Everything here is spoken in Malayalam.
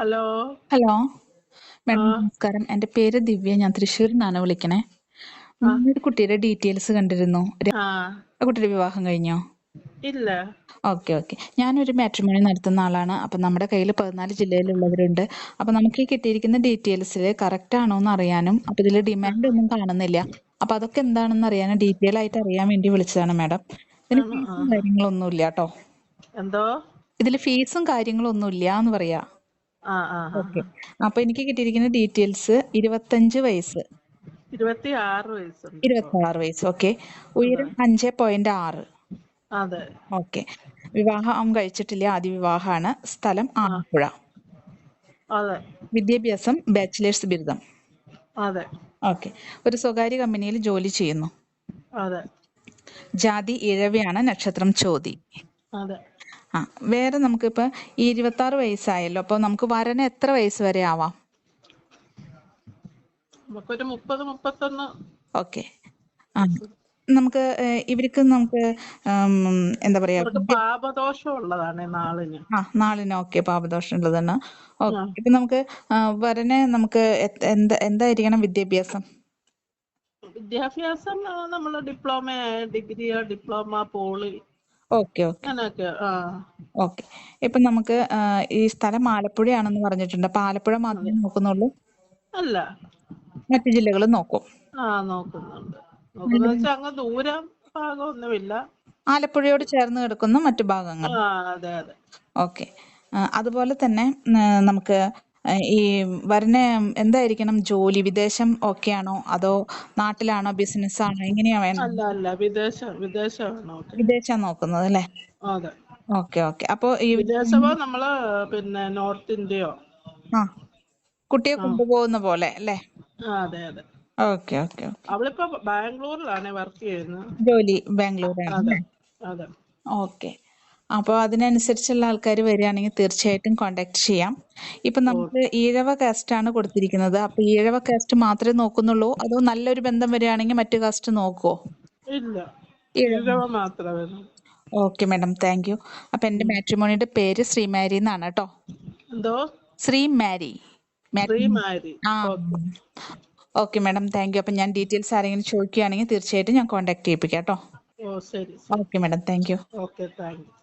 ഹലോ. ഹലോ. മാഡം നമസ്കാരം. എന്റെ പേര് ദിവ്യ. ഞാൻ തൃശ്ശൂരിൽ നിന്നാണ് വിളിക്കണേ ഒരു കുട്ടിയുടെ ഡീറ്റെയിൽസ് കണ്ടിരുന്നു. കുട്ടിയുടെ വിവാഹം കഴിഞ്ഞോ? ഇല്ല. Okay okay. ഞാനൊരു മാട്രിമോണി നടത്തുന്ന ആളാണ്. അപ്പം നമ്മുടെ കയ്യിൽ പതിനാല് ജില്ലയിലുള്ളവരുണ്ട്. അപ്പം നമുക്ക് ഈ കിട്ടിയിരിക്കുന്ന ഡീറ്റെയിൽസിൽ കറക്റ്റ് ആണോ എന്ന് അറിയാനും അപ്പം ഇതിൽ ഡിമാൻഡ് ഒന്നും കാണുന്നില്ല. അപ്പം അതൊക്കെ എന്താണെന്ന് അറിയാനും ഡീറ്റെയിൽ ആയിട്ട് അറിയാൻ വേണ്ടി വിളിച്ചതാണ് മാഡം. ഇതിന് ഫീസും കാര്യങ്ങളൊന്നും ഇല്ല കേട്ടോ. എന്തോ? ഇതിൽ ഫീസും കാര്യങ്ങളൊന്നും ഇല്ല എന്ന് പറയാ. ഓക്കെ. അപ്പൊ എനിക്ക് കിട്ടിയിരിക്കുന്ന ഡീറ്റെയിൽസ് ഇരുപത്തഞ്ച് വയസ്സ്. ഇരുപത്തി ആറ് ഇരുപത്തി ആറ് വയസ്സ്. ഓക്കെ. ഉയരം അഞ്ച് പോയിന്റ് ആറ്. അതെ. ഓക്കെ. വിവാഹം കഴിച്ചിട്ടില്ല? ആദ്യ വിവാഹമാണ് സ്ഥലം ആലപ്പുഴ. അതെ. വിദ്യാഭ്യാസം ബാച്ചിലേഴ്സ് ബിരുദം. അതെ. ഓക്കെ. ഒരു സ്വകാര്യ കമ്പനിയിൽ ജോലി ചെയ്യുന്നു. അതെ. ജാതി ഇഴവയാണ് നക്ഷത്രം ചോതി. അതെ. ആ വേറെ നമുക്കിപ്പോൾ ഈ ഇരുപത്തി ആറ് വയസ്സായല്ലോ അപ്പോൾ നമുക്ക് വരന് എത്ര വയസ്സ് വരെ ആവാം? ഓക്കെ. ആ നമുക്ക് ഇവർക്ക് നമുക്ക് എന്താ പറയാ പാപദോഷം ഉള്ളതാണ് നാളിന്. ആ നാളിന് ഓക്കെ പാപദോഷം ഉള്ളതാണ്. ഓക്കെ ഇപ്പൊ നമുക്ക് വരനെ നമുക്ക് എന്താ എന്തായിരിക്കണം വിദ്യാഭ്യാസം? വിദ്യാഭ്യാസം നമ്മൾ ഡിപ്ലോമ ഡിഗ്രിയോ ഡിപ്ലോമ പോളി ഓക്കെ ഓക്കെ. അങ്ങനെയൊക്കെ ആ. ഓക്കെ. ഇപ്പൊ നമുക്ക് ആ, ഈ സ്ഥലം ആലപ്പുഴയാണെന്ന് പറഞ്ഞിട്ടുണ്ട്. അപ്പൊ ആലപ്പുഴ മാത്രമേ നോക്കുന്നുള്ളൂ? അല്ല. മറ്റു ജില്ലകളും നോക്കും. ആ നോക്കുന്നുണ്ട്. നോക്കുന്ന വെച്ചാൽ അങ്ങ് ദൂരം ഭാഗമൊന്നുമില്ല. ആലപ്പുഴയോട് ചേർന്ന് കിടക്കുന്ന മറ്റു ആ ഭാഗങ്ങൾ അതെ അതെ. ഓക്കെ. അതുപോലെ തന്നെ ആ, നമുക്ക് ആ, ഈ വരന് എന്തായിരിക്കണം? ജോലി വിദേശം ഓക്കെ ആണോ അതോ നാട്ടിലാണോ? ബിസിനസ് ആണോ എങ്ങനെയാ വേണം? അല്ല അല്ല. വിദേശം വിദേശമാണ് ഓക്കെ വിദേശം നോക്കുന്നത് അല്ലേ? അതെ. Okay okay. അപ്പൊ ഈ വിദേശമോ നമ്മൾ പിന്നെ നോർത്ത് ഇന്ത്യയോ? ആ കുട്ടിയെ കൊണ്ടുപോകുന്ന പോലെ അല്ലേ? ആ, അതെ അതെ. ഓക്കെ ഓക്കെ അവളിപ്പോ ബാംഗ്ലൂരിലാണ് വർക്ക് ചെയ്യുന്നത്. ജോലി ബാംഗ്ലൂരാണ് അതെ അതെ. ഓക്കെ. അപ്പോൾ അതിനനുസരിച്ചുള്ള ആൾക്കാർ വരികയാണെങ്കിൽ തീർച്ചയായിട്ടും കോണ്ടാക്ട് ചെയ്യാം. ഇപ്പം നമുക്ക് ഈഴവ കാസ്റ്റ് ആണ് കൊടുത്തിരിക്കുന്നത്. അപ്പോൾ ഈഴവ കാസ്റ്റ് മാത്രമേ നോക്കുന്നുള്ളൂ? അതോ നല്ലൊരു ബന്ധം വരികയാണെങ്കിൽ മറ്റു കാസ്റ്റ് നോക്കുമോ ഇല്ല. ഈഴവ. മാത്രമേ. ഓക്കെ മാഡം താങ്ക് യു അപ്പം എന്റെ ഉം. മാട്രിമോണിയുടെ പേര് ശ്രീമാരി എന്നാണ് കേട്ടോ. എന്തോ? ശ്രീ മാരി ശ്രീ മാരി ആ ഓക്കെ മാഡം താങ്ക് യു അപ്പം ഞാൻ ഡീറ്റെയിൽസ് ആരെങ്കിലും ചോദിക്കുകയാണെങ്കിൽ തീർച്ചയായിട്ടും ഞാൻ കോൺടാക്ട് ചെയ്യിപ്പിക്കാം കേട്ടോ. Okay madam thank you okay thank you